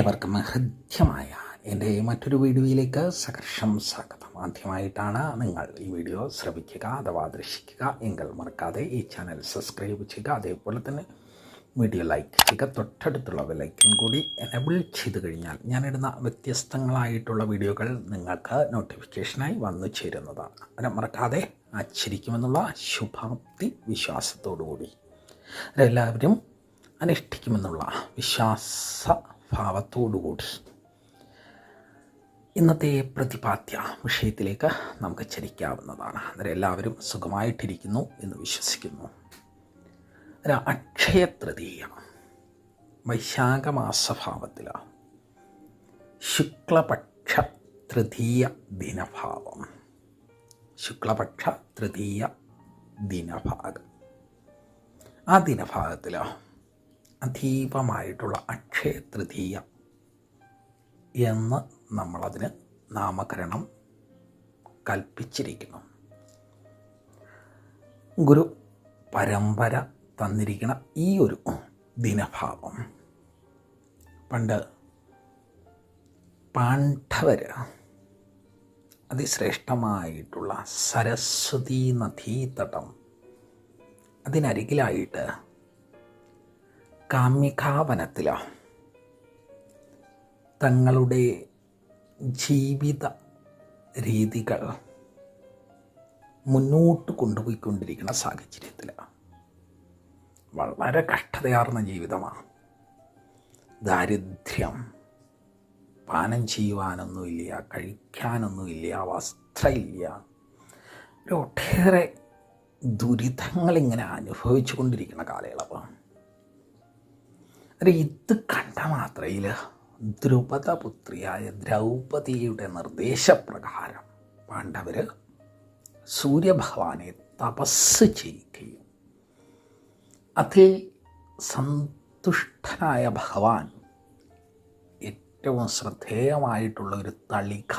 എവർക്കും ഹൃദ്യമായ എന്റെ മറ്റൊരു വീഡിയോയിലേക്ക് സഹർഷം സ്വാഗതം. ആദ്യമായിട്ടാണ് നിങ്ങൾ ഈ വീഡിയോ ശ്രവിക്കുക അഥവാ ദർശിക്കുക എങ്കിൽ മറക്കാതെ ഈ ചാനൽ സബ്സ്ക്രൈബ് ചെയ്യുക. അതേപോലെ തന്നെ വീഡിയോ ലൈക്ക് ചെയ്യുക. തൊട്ടടുത്തുള്ള ലൈക്കും കൂടി എനബിൾ ചെയ്ത് കഴിഞ്ഞാൽ ഞാനിടുന്ന വ്യത്യസ്തങ്ങളായിട്ടുള്ള വീഡിയോകൾ നിങ്ങൾക്ക് നോട്ടിഫിക്കേഷനായി വന്നു ചേരുന്നതാണ്. അതിനെ മറക്കാതെ ആചരിക്കുമെന്നുള്ള ശുഭാപ്തി വിശ്വാസത്തോടു കൂടി എല്ലാവരും അനുഷ്ഠിക്കുമെന്നുള്ള വിശ്വാസ ഭാവത്തോടുകൂടി. ഇന്നത്തെ പ്രതിപാദ്യ വിഷയത്തിലേക്ക് നമുക്ക് ചരിക്കാവുന്നതാണ്. അന്നേരം എല്ലാവരും സുഖമായിട്ടിരിക്കുന്നു എന്ന് വിശ്വസിക്കുന്നു. അക്ഷയ തൃതീയ വൈശാഖമാസഭാവത്തിലാണ് ശുക്ലപക്ഷ തൃതീയ ദിനഭാവം. ശുക്ലപക്ഷ തൃതീയ ദിനഭാഗം. ആ ദിനഭാഗത്തിലാണ് അതീവമായിട്ടുള്ള അക്ഷയ തൃതീയ എന്ന് നമ്മളതിന് നാമകരണം കൽപ്പിച്ചിരിക്കുന്നു. ഗുരു പരമ്പര തന്നിരിക്കുന്ന ഈ ഒരു ദിനഭാവം. പണ്ട് പാണ്ഡവർ അതിശ്രേഷ്ഠമായിട്ടുള്ള സരസ്വതി നദീതടം അതിനരികിലായിട്ട് കാമ്യകാവനത്തിലാണ് തങ്ങളുടെ ജീവിത രീതികൾ മുന്നോട്ട് കൊണ്ടുപോയിക്കൊണ്ടിരിക്കുന്ന സാഹചര്യത്തിൽ വളരെ കഷ്ടതയാർന്ന ജീവിതമാണ് ദാരിദ്ര്യം പാനം ചെയ്യുവാനൊന്നുമില്ല കഴിക്കാനൊന്നുമില്ല വസ്ത്രമില്ല. ഒരു ഒട്ടേറെ ദുരിതങ്ങളിങ്ങനെ അനുഭവിച്ചു കൊണ്ടിരിക്കുന്ന കാലയളവാണ് ഇത് കണ്ട മാത്രയിൽ ദ്രുപദപുത്രിയായ ദ്രൗപതിയുടെ നിർദ്ദേശപ്രകാരം പാണ്ഡവർ സൂര്യഭഗവാനെ തപസ് ചെയ്യുകയും അതിൽ സന്തുഷ്ടനായ ഭഗവാൻ ഏറ്റവും ശ്രദ്ധേയമായിട്ടുള്ള ഒരു തളിക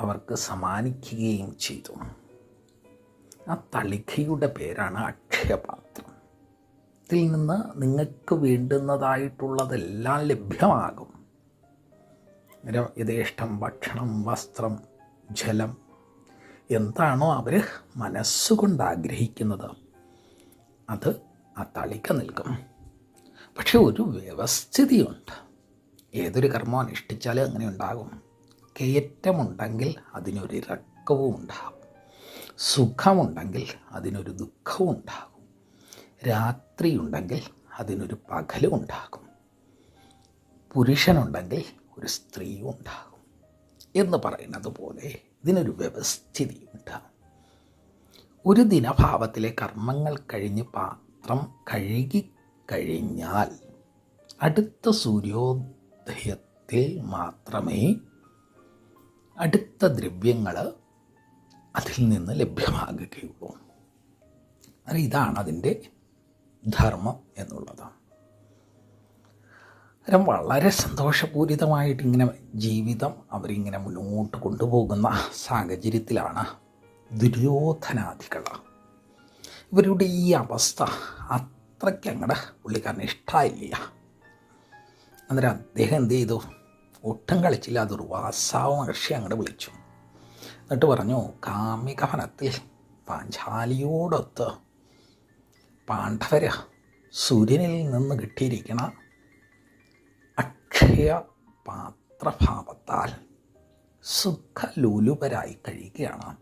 അവർക്ക് സമ്മാനിക്കുകയും ചെയ്തു. ആ തളികയുടെ പേരാണ് അക്ഷയപാത്രം. ഇതിൽ നിന്ന് നിങ്ങൾക്ക് വേണ്ടുന്നതായിട്ടുള്ളതെല്ലാം ലഭ്യമാകും. യഥേഷ്ടം ഭക്ഷണം വസ്ത്രം ജലം എന്താണോ അവർ മനസ്സുകൊണ്ട് ആഗ്രഹിക്കുന്നത്. അത് ആ തളിക്ക നിൽക്കും. പക്ഷെ ഒരു വ്യവസ്ഥിതിയുണ്ട്. ഏതൊരു കർമ്മം അനുഷ്ഠിച്ചാലും അങ്ങനെ ഉണ്ടാകും. കയറ്റമുണ്ടെങ്കിൽ അതിനൊരു ഇറക്കവും ഉണ്ടാകും സുഖമുണ്ടെങ്കിൽ അതിനൊരു ദുഃഖവും ഉണ്ടാകും രാത്രിയുണ്ടെങ്കിൽ അതിനൊരു പകലും ഉണ്ടാകും. പുരുഷനുണ്ടെങ്കിൽ ഒരു സ്ത്രീയും ഉണ്ടാകും. എന്ന് പറയുന്നത് പോലെ ഇതിനൊരു വ്യവസ്ഥിതിയുണ്ട് ഒരു ദിനഭാവത്തിലെ കർമ്മങ്ങൾ കഴിഞ്ഞ് പാത്രം കഴുകി കഴിഞ്ഞാൽ അടുത്ത സൂര്യോദയത്തിൽ മാത്രമേ അടുത്ത ദ്രവ്യങ്ങൾ അതിൽ നിന്ന് ലഭ്യമാകുകയുള്ളൂ. ഇതാണ് അതിന്റെ ധർമ്മം എന്നുള്ളതാണ്. വളരെ സന്തോഷപൂരിതമായിട്ട് ഇങ്ങനെ ജീവിതം അവരിങ്ങനെ മുന്നോട്ട് കൊണ്ടുപോകുന്ന സാഹചര്യത്തിലാണ് ദുര്യോധനാദികൾ ഇവരുടെ ഈ അവസ്ഥ അത്രയ്ക്ക് അങ്ങടെ പുള്ളിക്കാരന് ഇഷ്ടമില്ല അന്നേരം അദ്ദേഹം എന്ത് ചെയ്തു? ഒട്ടും കളിച്ചില്ല ദുർവാസാവ് മഹർഷി അങ്ങോട്ട് വിളിച്ചു. എന്നിട്ട് പറഞ്ഞു കാമികവനത്തിൽ പാഞ്ചാലിയോടൊത്ത് പാണ്ഡവർ സൂര്യനിൽ നിന്ന് കിട്ടിയിരിക്കുന്ന അക്ഷയ പാത്രഭാവത്താൽ സുഖലൂലുപരായി കഴിയുകയാണ്.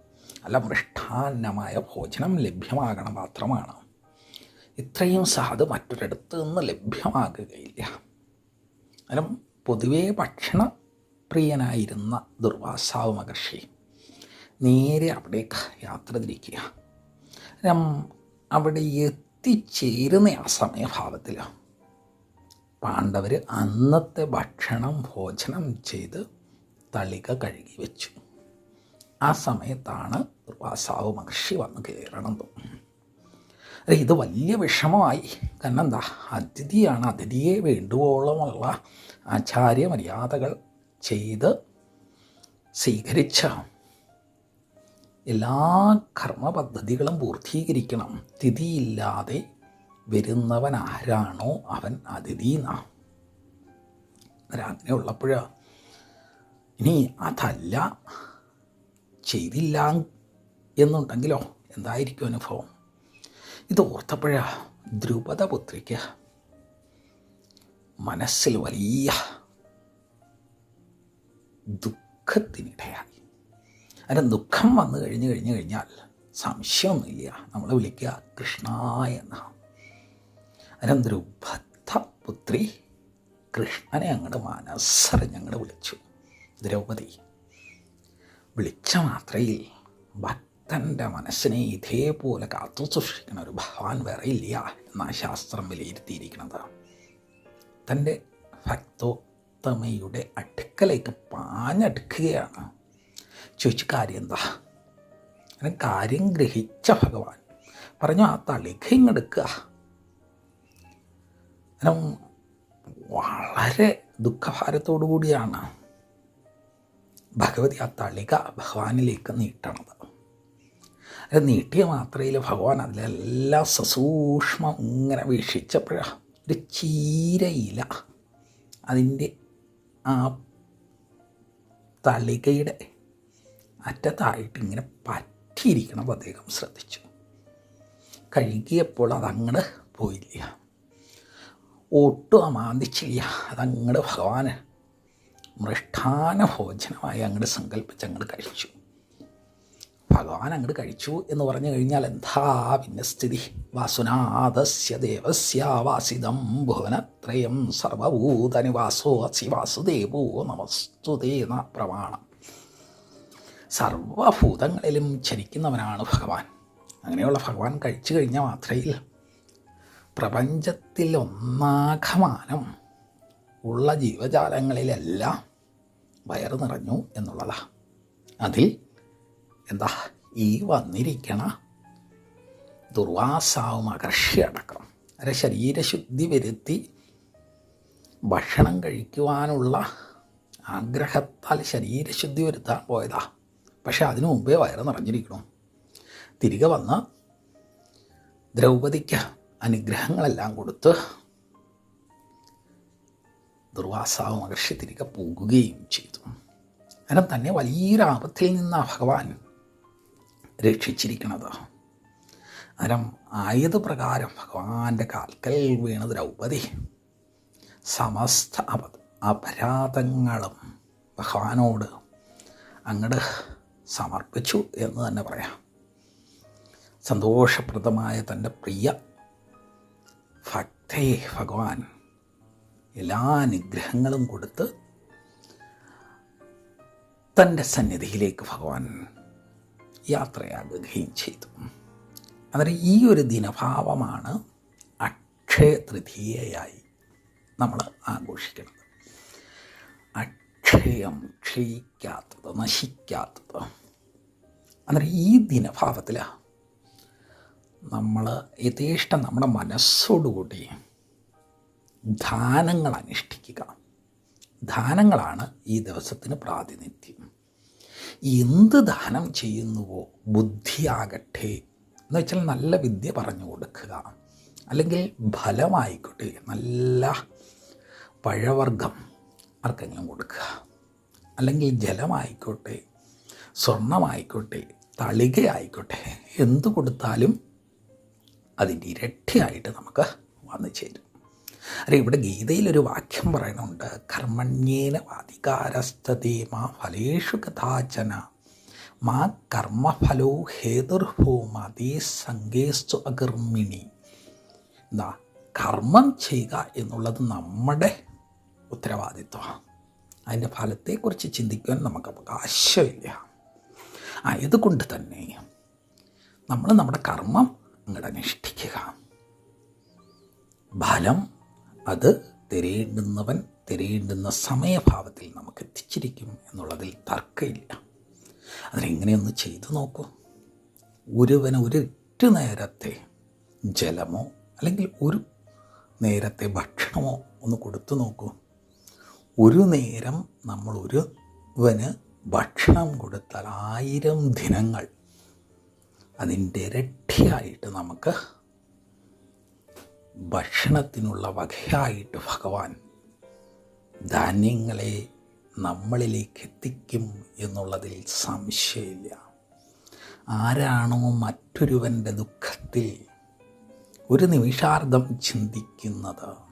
അല്ല മൃഷ്ടാന്നമായ ഭോജനം ലഭ്യമാകണ മാത്രമാണ്. ഇത്രയും സാധു മറ്റൊരിടത്ത് നിന്ന് ലഭ്യമാകുകയില്ല. അന്നേരം പൊതുവേ ഭക്ഷണ പ്രിയനായിരുന്ന ദുർവാസാവ് മഹർഷി നേരെ അവിടേക്ക് യാത്ര തിരിക്കുക. അവിടെ എത്തിച്ചേരുന്ന ആ സമയഭാവത്തിലാണ് പാണ്ഡവർ അന്നത്തെ ഭക്ഷണം ഭോജനം ചെയ്ത് തളിക കഴുകി വെച്ചു. ആ സമയത്താണ് ദുർവാസാവ് മഹർഷി വന്ന് കയറണത്. ഇത് വലിയ വിഷമമായി. കാരണം എന്താ അതിഥിയാണ് അതിഥിയെ വേണ്ടുവോളമുള്ള ആചാര്യ മര്യാദകൾ ചെയ്ത് സ്വീകരിച്ച എല്ലാ കർമ്മ പദ്ധതികളും പൂർത്തീകരിക്കണം. തിഥിയില്ലാതെ വരുന്നവൻ ആരാണോ അവൻ അതിഥി എന്നാ അങ്ങനെ ഉള്ളപ്പോഴാ. ഇനി അതല്ല ചെയ്തില്ല എന്നുണ്ടെങ്കിലോ? എന്തായിരിക്കും അനുഭവം? ഇത് ഓർത്തപ്പോഴാ ദ്രുപദപുത്രിക്ക് മനസ്സിൽ വലിയ ദുഃഖത്തിനിടയായി. അതിന് ദുഃഖം വന്നു കഴിഞ്ഞു കഴിഞ്ഞു കഴിഞ്ഞാൽ സംശയമൊന്നുമില്ല. നമ്മൾ വിളിക്കുക കൃഷ്ണ എന്ന. അതിനെന്തൊരു ദ്രുപദ പുത്രി കൃഷ്ണനെ അങ്ങോട്ട് മനസ്സറിഞ്ഞങ്ങോട്ട് വിളിച്ചു. ദ്രൗപദി വിളിച്ച മാത്രയിൽ ഭക്തന്റെ മനസ്സിനെ ഇതേപോലെ കാത്തു സൂക്ഷിക്കുന്ന ഒരു ഭഗവാൻ വേറെ ഇല്ല എന്നാണ് ശാസ്ത്രം വിലയിരുത്തിയിരിക്കുന്നത്. തന്റെ ഭക്തോത്തമയുടെ അടുക്കലേക്ക് പാഞ്ഞടുക്കുകയാണ്. ചോദിച്ചു കാര്യം എന്താ? അങ്ങനെ കാര്യം ഗ്രഹിച്ച ഭഗവാൻ പറഞ്ഞു ആ തളിക ഇങ്ങെടുക്കുക. അങ്ങനെ വളരെ ദുഃഖഭാരത്തോടു കൂടിയാണ് ഭഗവതി ആ തളിക ഭഗവാനിലേക്ക് നീട്ടണത്. അത് നീട്ടിയ മാത്രയിൽ ഭഗവാൻ അതിലെല്ലാം സസൂക്ഷ്മം ഇങ്ങനെ വീക്ഷിച്ചപ്പോഴാണ് ഒരു ചീരയില അതിന്റെ ആ തളികയുടെ അറ്റത്തായിട്ട് ഇങ്ങനെ പറ്റിയിരിക്കണം അദ്ദേഹം ശ്രദ്ധിച്ചു. കഴുകിയപ്പോൾ അതങ്ങട് പോയില്ല. ഒട്ടും അമാന്തിച്ചില്ല അതങ്ങട് ഭഗവാന് മൃഷ്ടാന ഭോജനമായി അങ്ങോട്ട് സങ്കല്പിച്ച് അങ്ങോട്ട് കഴിച്ചു. ഭഗവാൻ അങ്ങോട്ട് കഴിച്ചു എന്ന് പറഞ്ഞു കഴിഞ്ഞാൽ എന്താ പിന്നെ സ്ഥിതി? വാസുനാഥസ്യ ദേവസ്യാവാസിതം ഭുവനത്രയം സർവഭൂതനിവാസോ അസി വാസുദേവോ നമസ്തുതേന പ്രമാണം. സർവഭൂതങ്ങളിലും ചരിക്കുന്നവനാണ് ഭഗവാൻ. അങ്ങനെയുള്ള ഭഗവാൻ കഴിച്ചു കഴിഞ്ഞ മാത്രയിൽ പ്രപഞ്ചത്തിൽ ഒന്നാകമാനം ഉള്ള ജീവജാലങ്ങളിലെല്ലാം വയറ് നിറഞ്ഞു എന്നുള്ളതാണ് അതിൽ എന്താ? ഈ വന്നിരിക്കണ ദുർവാസാവും അകർഷയടക്കം അരെ ശരീരശുദ്ധി വരുത്തി ഭക്ഷണം കഴിക്കുവാനുള്ള ആഗ്രഹത്താൽ ശരീരശുദ്ധി വരുത്താൻ പോയതാ. പക്ഷെ അതിനു മുമ്പേ വയറ് നിറഞ്ഞിരിക്കണം? തിരികെ വന്ന് ദ്രൗപദിക്ക് അനുഗ്രഹങ്ങളെല്ലാം കൊടുത്ത് ദുർവാസാവ് മഹർഷി തിരികെ പോകുകയും ചെയ്തു. അങ്ങനെ തന്നെ വലിയൊരു ആപത്തിൽ നിന്ന് ഭഗവാൻ രക്ഷിച്ചിരിക്കുന്നത് അന്നേരം ആയത് പ്രകാരം ഭഗവാന്റെ കാൽക്കൽ വീണ ദ്രൗപദി സമസ്ത അപ അപരാധങ്ങളും ഭഗവാനോട് അങ്ങോട്ട് സമർപ്പിച്ചു എന്ന് തന്നെ പറയാം. സന്തോഷപ്രദമായ തന്റെ പ്രിയ ഭക്തേ ഭഗവാൻ എല്ലാ അനുഗ്രഹങ്ങളും കൊടുത്ത് തന്റെ സന്നിധിയിലേക്ക് ഭഗവാൻ യാത്രയാകുകയും ചെയ്തു. അന്നേരം ഈ ഒരു ദിനഭാവമാണ് അക്ഷയ തൃതീയയായി നമ്മൾ ആഘോഷിക്കുന്നത്. അക്ഷയം ക്ഷയിക്കാത്തത് നശിക്കാത്തത്. അന്നേരം ഈ ദിനഭാവത്തിലാണ് നമ്മൾ യഥേഷ്ടം നമ്മുടെ മനസ്സോടുകൂടി ദാനങ്ങൾ അനുഷ്ഠിക്കുക. ദാനങ്ങളാണ് ഈ ദിവസത്തിന് പ്രാതിനിധ്യം. എന്ത് ദാനം ചെയ്യുന്നുവോ ബുദ്ധിയാകട്ടെ എന്ന് വെച്ചാൽ നല്ല വിദ്യ പറഞ്ഞു കൊടുക്കുക. അല്ലെങ്കിൽ ഫലമായിക്കോട്ടെ നല്ല പഴവർഗം ആർക്കെങ്കിലും കൊടുക്കുക. അല്ലെങ്കിൽ ജലമായിക്കോട്ടെ സ്വർണമായിക്കോട്ടെ തളികയായിക്കോട്ടെ എന്ത് കൊടുത്താലും അതിന്റെ ഇരട്ടിയായിട്ട് നമുക്ക് വന്നു ചേരും. അല്ലെ ഇവിടെ ഗീതയിലൊരു വാക്യം പറയുന്നുണ്ട്. കർമ്മണ്യേന വാധികാരസ്ഥതേ മാ ഫലേഷു കഥാചന. മാ കർമ്മഫലോ ഹേതുർഭൂ മതേ സങ്കേസ്തു അകർമ്മിണി. എന്താ കർമ്മം ചെയ്യുക എന്നുള്ളത് നമ്മുടെ ഉത്തരവാദിത്വമാണ് അതിന്റെ ഫലത്തെക്കുറിച്ച് ചിന്തിക്കുവാൻ നമുക്ക് അവകാശമില്ല. ആയതുകൊണ്ട് തന്നെ നമ്മൾ നമ്മുടെ കർമ്മം അങ്ങോട്ട് അനുഷ്ഠിക്കുക ഫലം അത് തിരയേണ്ടുന്നവൻ തിരയേണ്ടുന്ന സമയഭാവത്തിൽ നമുക്ക് എത്തിച്ചിരിക്കും എന്നുള്ളതിൽ തർക്കമില്ല. അതിനെങ്ങനെയൊന്ന് ചെയ്തു നോക്കൂ. ഒരുവന് ഒരൊറ്റ നേരത്തെ ജലമോ അല്ലെങ്കിൽ ഒരു നേരത്തെ ഭക്ഷണമോ ഒന്ന് കൊടുത്തു നോക്കൂ. ഒരു നേരം നമ്മൾ ഒരുവന് ഭക്ഷണം കൊടുത്താൽ ആയിരം ദിനങ്ങൾ അതിന്റെ ഇരട്ടിയായിട്ട് നമുക്ക് ഭക്ഷണത്തിനുള്ള വകയായിട്ട് ഭഗവാൻ ധാന്യങ്ങളെ നമ്മളിലേക്ക് എത്തിക്കും എന്നുള്ളതിൽ സംശയമില്ല. ആരാണോ മറ്റൊരുവന്റെ ദുഃഖത്തിൽ ഒരു നിമിഷാർദ്ധം ചിന്തിക്കുന്നത്?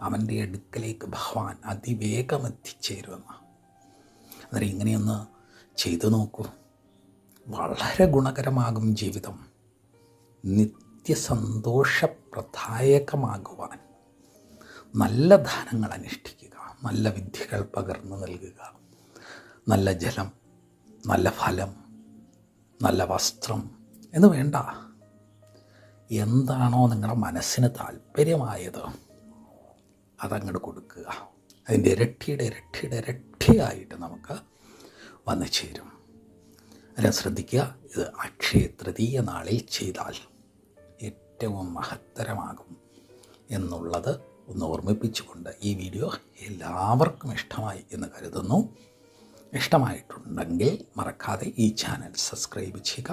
അവന്റെ അടുക്കലേക്ക് ഭഗവാൻ അതിവേഗം എത്തിച്ചേരുമെന്ന്. അന്നേരം ഇങ്ങനെയൊന്ന് ചെയ്തു നോക്കൂ. വളരെ ഗുണകരമാകും ജീവിതം. നിത്യസന്തോഷപ്രദായകമാകുവാൻ. നല്ല ദാനങ്ങൾ അനുഷ്ഠിക്കുക. നല്ല വിദ്യകൾ പകർന്നു നൽകുക. നല്ല ജലം നല്ല ഫലം നല്ല വസ്ത്രം എന്ന് വേണ്ട. എന്താണോ നിങ്ങളുടെ മനസ്സിന് താല്പര്യമായത്. അതങ്ങോട്ട് കൊടുക്കുക. അതിന്റെ ഇരട്ടിയുടെ ഇരട്ടിയുടെ ഇരട്ടിയായിട്ട് നമുക്ക് വന്നു ചേരും. അതിനെ ശ്രദ്ധിക്കുക ഇത് അക്ഷയ തൃതീയ നാളിൽ ചെയ്താൽ ഏറ്റവും മഹത്തരമാകും എന്നുള്ളത് ഒന്ന് ഓർമ്മിപ്പിച്ചുകൊണ്ട് ഈ വീഡിയോ എല്ലാവർക്കും ഇഷ്ടമായി എന്ന് കരുതുന്നു. ഇഷ്ടമായിട്ടുണ്ടെങ്കിൽ മറക്കാതെ ഈ ചാനൽ സബ്സ്ക്രൈബ് ചെയ്യുക.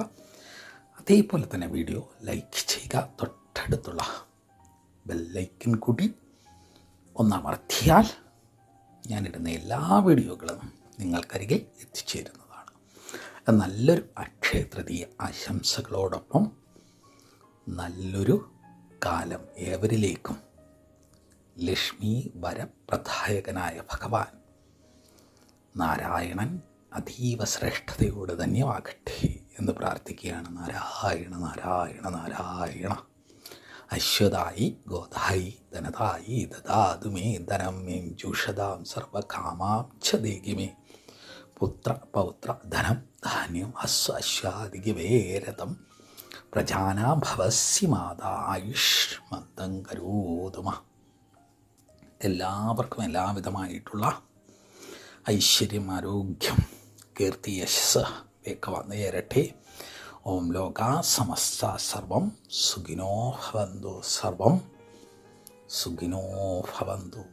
അതേപോലെ തന്നെ വീഡിയോ ലൈക്ക് ചെയ്യുക. തൊട്ടടുത്തുള്ള ബെല്ലൈക്കൻ കൂടി ഒന്നമർത്തിയാൽ ഞാനിടുന്ന എല്ലാ വീഡിയോകളും നിങ്ങൾക്കരികിൽ എത്തിച്ചേരുന്നതാണ്. നല്ലൊരു അക്ഷയ തൃതീയ ആശംസകളോടൊപ്പം നല്ലൊരു കാലം ഏവരിലേക്കും ലക്ഷ്മി വരപ്രദായകനായ ഭഗവാൻ നാരായണൻ അതീവ ശ്രേഷ്ഠതയോട് ധന്യമാകട്ടെ എന്ന് പ്രാർത്ഥിക്കുകയാണ്. നാരായണ നാരായണ നാരായണ. അശ്വതായി ഗോതായി ധനതായി ദദാതു മേ ധനം മേം ജുഷതാം സർവകാമാം ച പുത്ര പൗത്ര ധനം ധാന്യം അശ്വാശ്വാദികവേരതം പ്രജാനാ ഭവസ്യ മാതാ ആയുഷ്മന്തം കരോതുമ. എല്ലാവർക്കും എല്ലാവിധമായിട്ടുള്ള ഐശ്വര്യം ആരോഗ്യം കീർത്തി യശസ് ഒക്കെ വന്നു ചേരട്ടെ ഓം ലോക സമസ്ത സർവം സുഖിനോ ഭവന്തു സർവം സുഖിനോ ഭവന്തു.